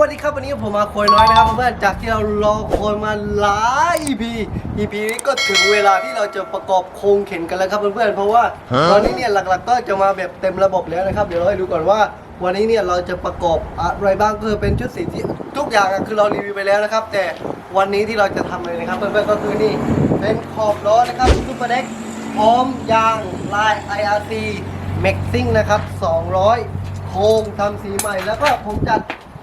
วัสดีครับวันนี้ผมมาโคยน้อยนะครับเพื่อนๆจากที่เรารอคอยมาหลาย EP EP นี้ก็ถึงเวลาที่เราจะประกอบโครงเข็นกันแล้วครับเพื่อนๆเพราะว่าตอนนี้เนี่ยหลักๆก็จะมาแบบเต็มระบบแล้วนะครับ เดี๋ยวเราให้ดูก่อนว่าวันนี้เนี่ยเราจะประกอบอะไรบ้างก็คือเป็นชุดสีที่ทุกอย่างอะคือเรารีวิวไปแล้วนะครับ แต่วันนี้ที่เราจะทำเลยนะครับเพื่อนๆก็คือนี่เป็นขอบล้อนะครับซุปเปอร์เด็กพร้อมยางลาย IRC Maxing นะครับ200 โครงทำสีใหม่แล้วก็ผมจัด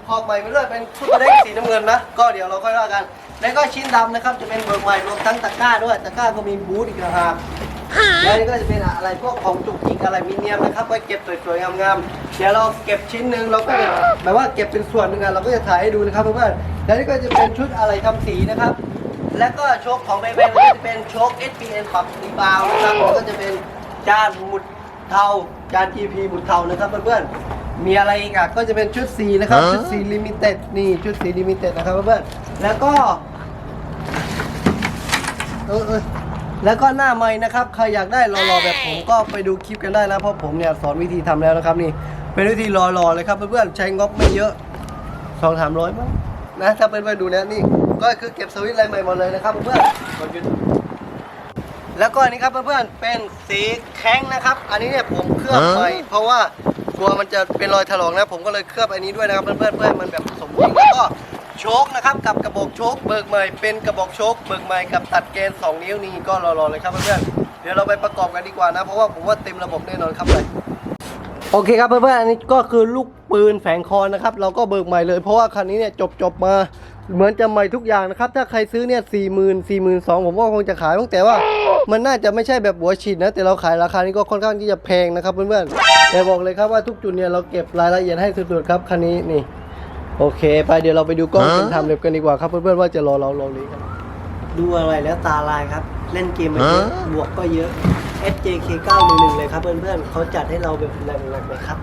ขอบใหม่ไปด้วยเป็นซุปเปอร์เด็กสีน้ำเงินนะ ก็เดี๋ยวเราค่อยว่ากัน แล้วก็ชิ้นดำนะครับจะเป็นเบิร์ใหม่รวมทั้งตะกร้าด้วยตะกร้าก็มีบูธอีกต่างหากแล้วนี่ก็จะเป็นอะไรพวกของจุกจิกอะไรมีเนียมนะครับไว้เก็บสวยๆงามๆเดี๋ยวเราเก็บชิ้นหนึ่งเราก็จะแบบว่าเก็บเป็นส่วนหนึ่งอะเราก็จะถ่ายให้ดูนะครับเพื่อนๆแล้วนี่ก็จะเป็นชุดอะไรทำสีนะครับ แล้วก็โชคของเบเบก็จะเป็นโชค SPN ปรับสีบาวนะครับแล้วก็จะเป็นจานหมุดเทาจาน GP หมุดเทานะครับเพื่อนๆ มีอะไรอีกอะก็จะเป็นชุดสีนะครับ ชุดสีลิมิเต็ดนี่ชุดสีลิมิเต็ดนะครับเพื่อนๆแล้วก็เออเออแล้วก็หน้าไม้นะครับ ใครอยากได้รอๆแบบผมก็ไปดูคลิปกันได้นะเพราะผมเนี่ยสอนวิธีทำแล้วนะครับนี่ เป็นวิธีรอๆเลยครับเพื่อนๆใช้งบไม่เยอะสองสามร้อยมั้งนะถ้าเป็นไปดูแล้วนี่ ก็คือเก็บสวิตช์อะไรใหม่หมดเลยนะครับเพื่อนๆกดหยุดแล้วก็อันนี้ครับเพื่อนๆเป็นสีแข็งนะครับ อันนี้เนี่ยผมเคลือบใหม่เพราะว่า กลัวมันจะเป็นรอยถลอกนะ ผมก็เลยเคลือบอันนี้ด้วยนะครับเพื่อนๆเพื่อให้มันแบบสมจริงแล้วก็โชคนะครับกับกระบอกโชคเบิกใหม่เป็นกระบอกโชคเบิกใหม่กับตัดเกณฑ์2นิ้วนี่ก็รอๆเลยครับเพื่อนๆเดี๋ยวเราไปประกอบกันดีกว่านะ เพราะว่าผมว่าเต็มระบบแน่นอนครับเลยโอเคครับเพื่อนๆอันนี้ก็คือลูกปืนแฝงคอนะครับ เราก็เบิกใหม่เลย เพราะว่าคันนี้เนี่ยจบจบมาเหมือนจะใหม่ทุกอย่างนะครับ ถ้าใครซื้อเนี่ยสี่หมื่นสี่หมื่นสองผมก็คงจะขายตั้งแต่ว่า มันน่าจะไม่ใช่แบบหัวฉีดนะ แต่เราขายราคานี้ก็ค่อนข้างที่จะแพงนะครับเพื่อนๆ แต่บอกเลยครับว่าทุกจุดเนี่ยเราเก็บรายละเอียดให้สุดๆครับคันนี้นี่ โอเค ไปเดี๋ยวเราไปดูกล้องเป็นทำเล็บกันดีกว่าครับเพื่อนๆว่าจะรอเรารอเลยกันดูอะไรแล้วตาลายครับ เล่นเกมมาเยอะบวกก็เยอะ SJK 911เลยครับเพื่อนๆเขาจัดให้เราแบบแรงๆเลยครับ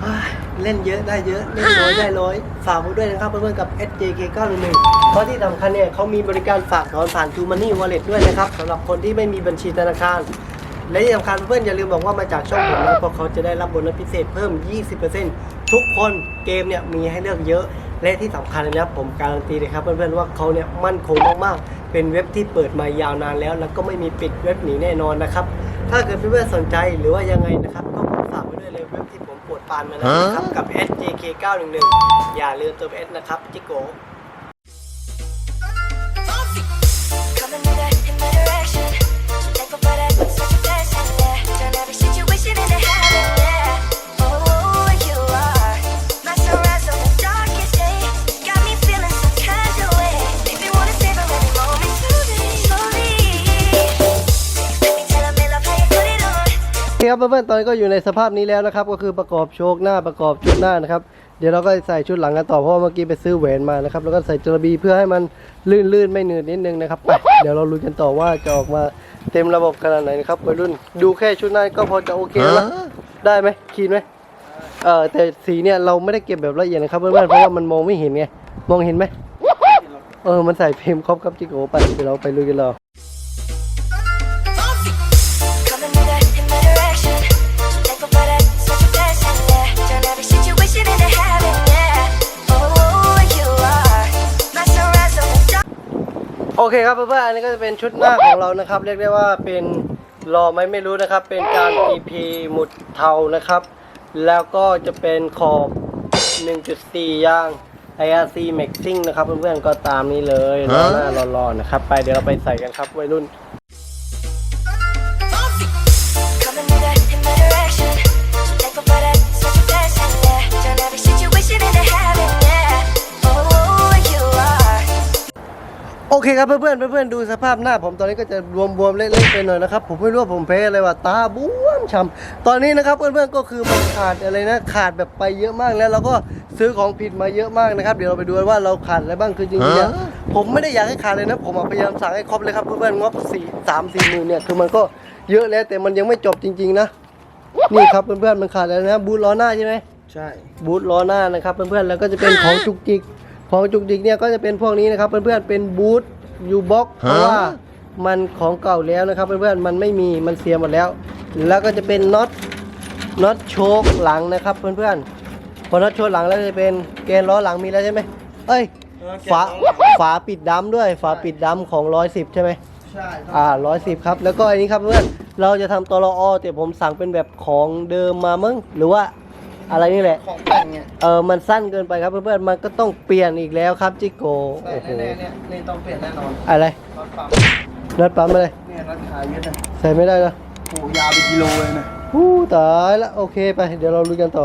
เฮ้ยเล่นเยอะได้เยอะเล่นน้อยได้ร้อยฝากไว้ด้วยนะครับเพื่อนๆกับ SJK 911เพราะที่สำคัญเนี่ยเขามีบริการฝากถอนผ่าน t ูมันนี่วอลเล็ตด้วยนะครับสำหรับคนที่ไม่มีบัญชีธนาคาร และที่สำคัญเพื่อนอย่าลืมบอกว่ามาจากช่องผมนะเพราะเขาจะได้รับโบนัสพิเศษเพิ่ม 20%ทุกคนเกมเนี่ยมีให้เลือกเยอะ และที่สำคัญเลยนะครับผมการันตีเลยครับเพื่อนๆว่าเขาเนี่ยมั่นคงมากๆ เป็นเว็บที่เปิดมายาวนานแล้ว แล้วก็ไม่มีปิดเว็บหนีแน่นอนนะครับถ้าเกิดเพื่อนๆสนใจหรือว่ายังไงนะครับก็ขอฝากไว้ด้วยเลยเว็บที่ผมปวดปานมาแล้วนะครับกับ SJK 911อย่าลืมเตัว S นะครับจิโก ครับเพื่อนๆตอนนี้ก็อยู่ในสภาพนี้แล้วนะครับ ก็คือประกอบโชคหน้าประกอบชุดหน้านะครับ เดี๋ยวเราก็ใส่ชุดหลังกันต่อเพราะว่าเมื่อกี้ไปซื้อแหวนมานะครับ แล้วก็ใส่จระบีเพื่อให้มันลื่นๆไม่หนืดนิดนึงนะครับไปเดี๋ยวเราลุ้นกันต่อว่าจะออกมาเต็มระบบขนาดไหนนะครับวัยรุ่นดูแค่ชุดหน้าก็พอจะโอเคแล้วนะได้ไหมคีนไหมเออแต่สีเนี่ยเราไม่ได้เก็บแบบละเอียดนะครับเพื่อนๆเพราะว่ามันมองไม่เห็นไงมองเห็นไหมเออมันใส่เพมครบครับจิโกไปเดี๋ยวเราไปลุยกันเลย โอเคครับเพื่อนๆอันนี้ก็จะเป็นชุดหน้าของเรานะครับ เรียกได้ว่าเป็นรอไหมไม่รู้นะครับ เป็นการ EP หมุดเทานะครับ แล้วก็จะเป็นขอบ 1.4 ย่าง IRC Maxing นะครับเพื่อนๆก็ตามนี้เลยรอหน้ารอๆนะครับ ไปเดี๋ยวเราไปใส่กันครับวัยรุ่น โอเคครับเพื่อนๆเพื่อนๆดูสภาพหน้าผมตอนนี้ก็จะบวมๆเละๆไปหน่อยนะครับผมไม่รู้ว่าผมแพ้อะไรว่ะตาบวมช้ำตอนนี้นะครับเพื่อนๆก็คือมันขาดอะไรนะ ขาดแบบไปเยอะมากแล้วเราก็ซื้อของผิดมาเยอะมากนะครับเดี๋ยวเราไปดูกันว่าเราขาดอะไรบ้างคือจริงๆเนี่ยผมไม่ได้อยากให้ขาดเลยนะ ผมอะพยายามสั่งให้ครบเลยครับเพื่อนๆงบสี่สามสี่หมื่นเนี่ยคือมันก็เยอะแล้วแต่มันยังไม่จบจริง ๆ นะนี่ครับเพื่อนๆมันขาดอะไรนะบูทล้อหน้าใช่ไหมใช่บูทล้อหน้านะครับเพื่อนๆแล้วก็จะเป็นของจุกจิก ของจุกจิกเนี่ยก็จะเป็นพวกนี้นะครับเพื่อนๆเป็นบูทยูบ็อกเพราะว่ามันของเก่าแล้วนะครับเพื่อนๆมันไม่มีมันเสียหมดแล้ว แล้วก็จะเป็นน็อตน็อตโชคหลังนะครับเพื่อนพอน็อตชนหลังแล้วจะเป็นเกณฑ์ล้อหลังมีแล้วใช่ไหมเอ้ยเออเกณฑ์ฝาล้อหลังฝาปิดดำด้วย ฝาปิดดำของร้อยสิบใช่ไหมใช่ครับอ่าร้อยสิบครับแล้วก็อันนี้ครับเพื่อนเราจะทำตลอแต่ผมสั่งเป็นแบบของเดิมมามั้งหรือว่า อะไรนี่แหละ ของแต่งเนี่ยเออมันสั้นเกินไปครับเพื่อนๆมันก็ต้องเปลี่ยนอีกแล้วครับจิโกใช่โอ้โหแน่ๆเนี่ยนี่ต้องเปลี่ยนแน่นอนอะไรรถปั๊มรถปั๊มอะไรเนี่ยรถขายเยอะนะใส่ไม่ได้นะโอ้ยาวเป็นกิโลเลยนะอู้ตายละโอเคไป เดี๋ยวเราลุยกันต่อ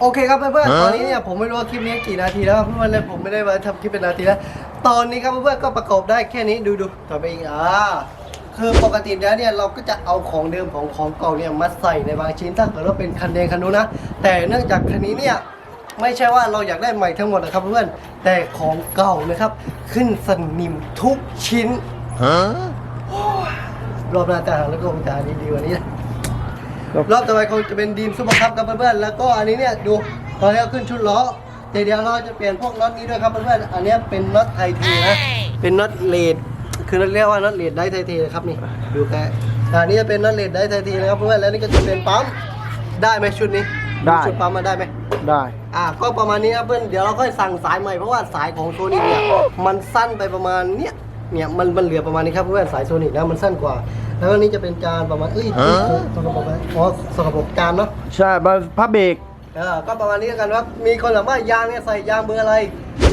โอเคครับเพื่อนๆ ตอนนี้เนี่ยผมไม่รู้ว่าคลิปนี้กี่นาทีแล้วเพื่อนๆเลยผมไม่ได้มาทำคลิปเป็นนาทีแล้ว ตอนนี้ครับเพื่อนๆก็ประกอบได้แค่นี้ดูดูต่อไปอีกอ่าคือปกติแล้วเนี่ยเราก็จะเอาของเดิมของของเก่าเนี่ยมาใส่ในบางชิ้นถ้าเกิดว่าเป็นคันแดงคันนู้นนะ แต่เนื่องจากคันนี้เนี่ยไม่ใช่ว่าเราอยากได้ใหม่ทั้งหมดนะครับเพื่อนๆแต่ของเก่านะครับ ขึ้นสนิมทุกชิ้นรอบหน้าจะหาแล้วก็คงจะหาดีๆกว่านี้นะ รอบต่อไปคงจะเป็นดีมซุปเปอร์คัพครับเพื่อนๆแล้วก็อันนี้เนี่ยดูตอนนี้เอาขึ้นชุดล้อแต่เดี๋ยวเราจะเปลี่ยนพวกน็อตนี้ด้วยครับเพื่อนๆอันนี้เป็นน็อตไทเทนะเป็นน็อตเลดคือเรียกว่าน็อตเลดได้ไทเทนะครับนี่ดูแค่อันนี้จะเป็นน็อตเลดได้ไทเทนะครับเพื่อนๆแล้วนี่ก็จะเป็นปั๊มได้ไหมชุดนี้ได้ชุดปั๊มมาได้ไหมได้อ่าก็ประมาณนี้ครับเพื่อนเดี๋ยวเราค่อยสั่งสายใหม่เพราะว่าสายของโซนิกเนี่ยมันสั้นไปประมาณเนี้ย เนี่ยมันมันเหลือประมาณนี้ครับเพื่อนสายโซนิกนะมันสั้นกว่า แล้วอันนี้จะเป็นจานประมาณเอ้ยสกปรกไหมอ๋อสกปรกจานเนาะใช่ผ้าเบรกเออก็ประมาณนี้แล้วกันว่ามีคนถามว่ายางเนี่ยใส่ยางเบอร์อะไร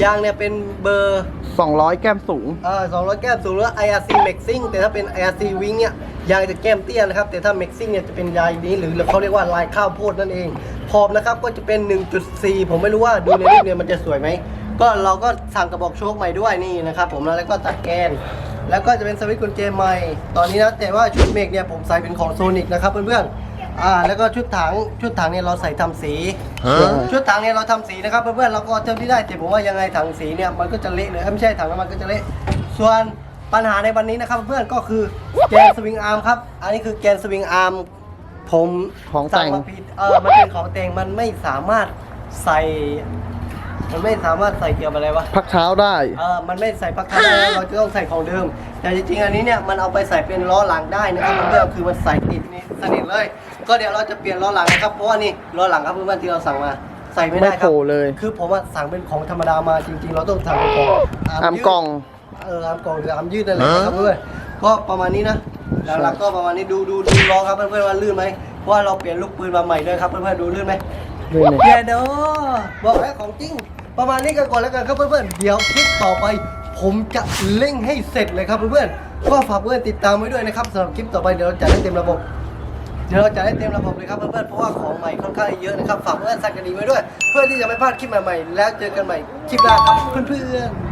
ยางเนี่ยเป็นเบอร์200 แก้มสูงเอ่อ200 แก้มสูงหรือ IRC Maxing แต่ถ้าเป็น IRC Wing เนี่ยยางจะแก้มเตี้ยนะครับ แต่ถ้า Maxing เนี่ยจะเป็นยางนี้หรือเขาเรียกว่าลายข้าวโพดนั่นเองขอบนะครับก็จะเป็น 1.4 ผมไม่รู้ว่าดูในรูปเนี่ยมันจะสวยไหม ก็เราก็สั่งกระบอกโชคใหม่ด้วยนี่นะครับผมแล้วก็ตัดแกน แล้วก็จะเป็นสวิตช์กุญแจใหม่ ตอนนี้นะแต่ว่าชุดเมกเนี่ยผมใส่เป็นของโซนิกนะครับเพื่อนๆอ่าแล้วก็ชุดถังชุดถังเนี่ยเราใส่ทำสีชุดถังเนี่ยเราทำสีนะครับเพื่อนๆเราก็เท่าที่ได้แต่ผมว่ายังไงถังสีเนี่ยมันก็จะเละเลยเอ้ยไม่ใช่ถังน้ำมันก็จะเละส่วนปัญหาในวันนี้นะครับเพื่อนๆก็คือแกนสวิงอาร์มครับ อันนี้คือแกนสวิงอาร์มผมของแต่งสั่มาผิดเออมันเป็นของแต่งมันไม่สามารถใส่ มันไม่สามารถใส่เกี่ยวกับอะไรวะพักเท้าได้ เออมันไม่ใส่พักเท้าได้แล้วเราจะต้องใส่ของเดิม แต่จริงๆอันนี้เนี่ยมันเอาไปใส่เป็นล้อหลังได้นะครับเพื่อนๆคือมันใส่ติดนี่สนิทเลย ก็เดี๋ยวเราจะเปลี่ยนล้อหลังนะครับเพราะว่านี่ล้อหลังครับเพื่อนๆที่เราสั่งมาใส่ไม่ได้คไม่รับโผล่เลย คือผมอะสั่งเป็นของธรรมดามาจริง ๆ เราต้องสั่งเป็นของอามกล่อง เอออามกล่องหรืออามยืดนั่นแหละครับเพื่อนๆก็ประมาณนี้นะหลังๆก็ประมาณนี้ดูดูดูล้อครับเพื่อนๆว่าลื่นไหมเพราะว่าเราเปลี่ยนลูกปืนมาใหม่ด้วยครับเพื่อนๆดูลื่นไหมลื่นเลย เดี๋ยวเด้อบอกแล้วของจริง ประมาณนี้กันก่อนแล้วกันครับเพื่อนๆ เดี๋ยวคลิปต่อไป ผมจะเร่งให้เสร็จเลยครับเพื่อนๆ ก็ฝากเพื่อนติดตามไว้ด้วยนะครับสำหรับคลิปต่อไปเดี๋ยวเราจะได้เต็มระบบ เดี๋ยวเราจะได้เต็มระบบเลยครับเพื่อนๆ เพราะว่าของใหม่ค่อนข้างเยอะนะครับ ฝากเพื่อนสั่งกันดีไว้ด้วย เพื่อที่จะไม่พลาดคลิปใหม่ๆ แล้วเจอกันใหม่คลิปหน้าครับเพื่อนๆ